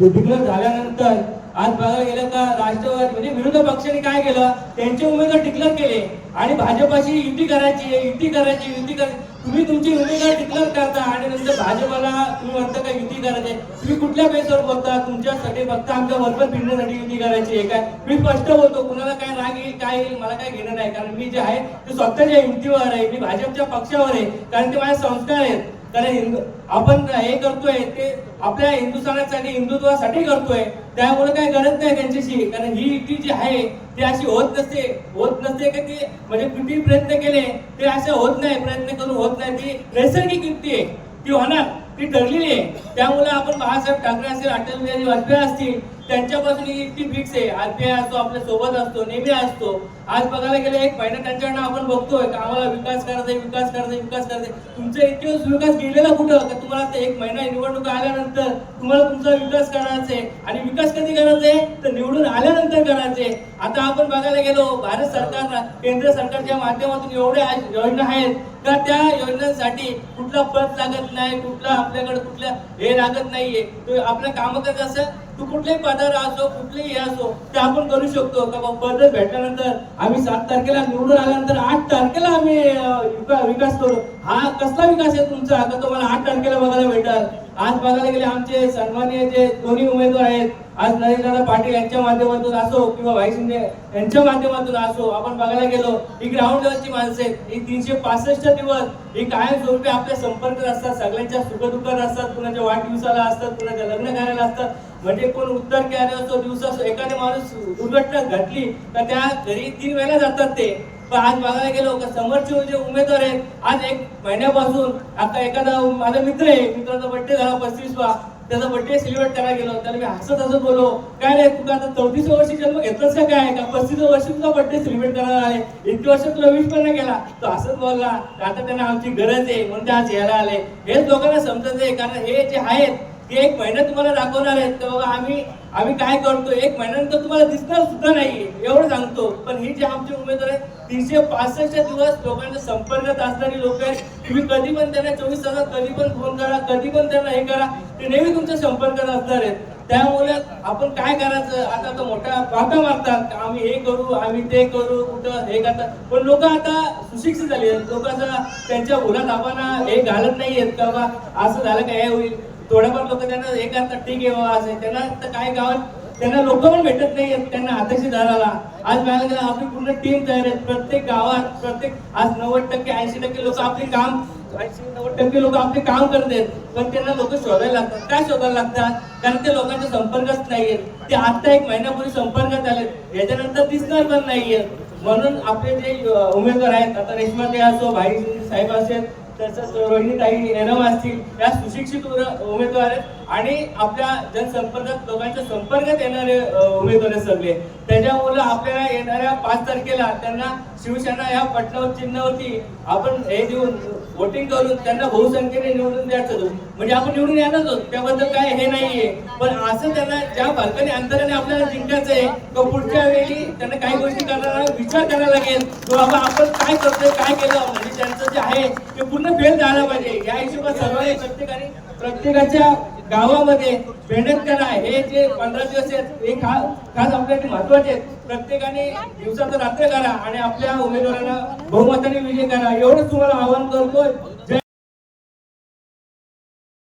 Declare झाल्यानंतर आज बघायला गेलं का राष्ट्रवादी म्हणजे विरोधी पक्षाने काय केलं? त्यांचे उमेदवार डिक्लेअर केले. आणि भाजपाशी युती करायची आहे, युती करायची युती करायची तुम्ही तुमची उमेदवार डिक्लेअर करता आणि नंतर भाजपाला तुम्ही म्हणता का युती करायची आहे. तुम्ही कुठल्या बेसवर बोलता? तुमच्यासाठी फक्त आमच्या बरोबर फिरण्यासाठी युती करायची आहे काय? मी स्पष्ट बोलतो कुणाला काय राग येईल काय येईल मला काय घेणं नाही. कारण मी जे आहे ते स्वतःच्या युतीवर आहे मी भाजपच्या पक्षावर आहे. कारण ते माझ्या संस्कार आहेत. कारण हिंदू आपण हे करतोय ते आपल्या हिंदुस्थानासाठी हिंदुत्वासाठी करतोय. त्यामुळे काय गरज नाही त्यांच्याशी कारण ही युती जी आहे ती अशी होत नसते. होत नसते का ती? म्हणजे किती प्रयत्न केले ते असं होत नाही प्रयत्न करून होत नाही. ती नैसर्गिक युक्ती आहे. ती होणार ती ठरलेली आहे. त्यामुळे आपण बाळासाहेब ठाकरे असतील अटल बिहारी वाजपेयी असतील त्यांच्यापासून ही ती फिक्स आहे. आरपीआय असतो आपल्यासोबत असतो नेहमी असतो. आज बघायला गेले एक महिना त्यांच्याकडनं आपण बघतोय का आम्हाला विकास करायचा विकास करायचा विकास करायचा तुमचा इतके विकास गेलेला कुठं? का तुम्हाला एक महिना निवडणूक आल्यानंतर तुम्हाला तुमचा विकास करायचा आहे आणि विकास कधी करायचा आहे? तर निवडून आल्यानंतर करायचे आता आपण बघायला गेलो भारत सरकार केंद्र सरकारच्या माध्यमातून एवढ्या योजना आहेत का त्या योजनांसाठी कुठला पद लागत नाही कुठला आपल्याकडे कुठल्या हे लागत नाहीये. तो आपलं काम करत असं तू कुठल्याही पदावर असो कुठलेही हे असो ते आपण करू शकतो. का पदच भेटल्यानंतर आम्ही सात तारखेला निवडून आल्यानंतर आठ तारखेला आम्ही विकास करू. हा कसला विकास आहे तुमचा? का तुम्हाला आठ तारखेला बघायला भेटाल. आज बघायला गेले आमचे सन्मान्य जे दोन्ही उमेदवार आहेत आज नरेंद्रनाथ पाटील यांच्या माध्यमातून असो किंवा भाई शिंदे यांच्या माध्यमातून असो आपण बघायला गेलो ही ग्राउंड लेवलची माणसं आहेत. ही तीनशे पासष्ट दिवस ही कायमस्वरूपी आपल्या संपर्कात असतात सगळ्यांच्या सुखदुःखात असतात कुणाच्या वाढदिवसाला असतात कुणाच्या लग्न कार्याला असतात. म्हणजे कोण उत्तर कार्य असो दिवस असो एखादा माणूस दुर्घटना घडली तर त्या घरी तीन वेळेला जातात ते. पण आज बघायला गेलो का समोरचे जे उमेदवार आहेत आज एक महिन्यापासून आता एखादा माझा मित्र आहे मित्राचा बर्थडे झाला पस्तीसवा त्याचा बर्थडे सेलिब्रेट करायला गेलो. त्याला मी हसत हसत बोललो काय रे तुला आता चौतीस वर्षी जन्म घेतलास का काय? का पस्तीस वर्षी तुझा बर्थडे सेलिब्रेट करायला आले इतके वर्ष तुला विश पण केला. तो हसत बोलला आता त्यांना आमची गरज आहे म्हणून ते आज यायला आले. हेच लोकांना समजत आहे कारण हे जे आहेत की एक महिना तुम्हाला दाखवणार आहेत तर आम्ही आम्ही काय करतो एक महिन्यानंतर तुम्हाला दिसणार सुद्धा नाही एवढं सांगतो. पण ही जे आमचे उमेदवार आहेत तीनशे पासष्ट दिवस लोकांच्या संपर्कात असणारी लोक आहेत. तुम्ही कधी पण त्यांना चोवीस तासात कधी पण फोन करा कधी पण त्यांना हे करा ते नेहमी तुमच्या संपर्कात असणार आहेत. त्यामुळे आपण काय करायचं? आता तर मोठा वाटा मारतात. आम्ही हे करू आम्ही ते करू कुठं हे करतात. पण लोक आता सुशिक्षित झाली आहेत. लोक आता त्यांच्या मुलात आपण हे घालत नाही आहेत का बा असं झालं का? हे होईल. थोड्याफार लोक त्यांना हे करतात ठीक आहे बाबा असे त्यांना तर काय गावात त्यांना लोक पण भेटत नाही त्यांना हाताशी धरायला आज बघायला गेलं आपली पूर्ण टीम तयार आहे प्रत्येक गावात प्रत्येक आज नव्वद टक्के ऐंशी टक्के लोक आपले काम ऐंशी नव्वद टक्के लोक आपले काम करत आहेत. पण त्यांना लोक शोधायला लागतात. काय शोधायला लागतात? कारण ते लोकांच्या संपर्कच नाहीयेत ते आता एक महिन्यापूर्वी संपर्कात आले. याच्यानंतर दिसणार पण नाहीये म्हणून आपले जे उमेदवार आहेत आता रेश्मा ते असो भाई साहेब असेल तसंच रोहिणीताई एरम असतील या सुशिक्षित उमेदवार आहेत. आणि आपल्या जनसंपर्कात लोकांच्या संपर्कात येणारे उमेदवार आहेत सगळे. त्याच्यामुळे आपल्याला येणाऱ्या पाच तारखेला त्यांना शिवसेना या पटनावर चिन्हावरती आपण हे देऊन वोटिंग करून त्यांना बहुसंख्येने निवडून द्यायचं म्हणजे आपण निवडून येणारच आहोत. त्याबद्दल काय हे नाहीये. पण असं त्यांना ज्या फरकाने अंतराने आपल्याला जिंकायचं आहे तर पुढच्या वेळी त्यांना काही गोष्टी करताना विचार करायला लागेल. की बाबा आपण काय करतोय काय केलं? म्हणजे त्यांचं आहे. ते पूर्ण फेल झालं पाहिजे. या हिशोबात सर्व प्रत्येकाने प्रत्येकाच्या गावामध्ये मेहनत करा. हे जे पंधरा दिवस आहेत हे खास खास आपल्यासाठी महत्त्वाचे आहेत. प्रत्येकाने दिवसाचं रात्र करा आणि आपल्या उमेदवारांना बहुमताने विजय करा. एवढंच तुम्हाला आवाहन करतोय.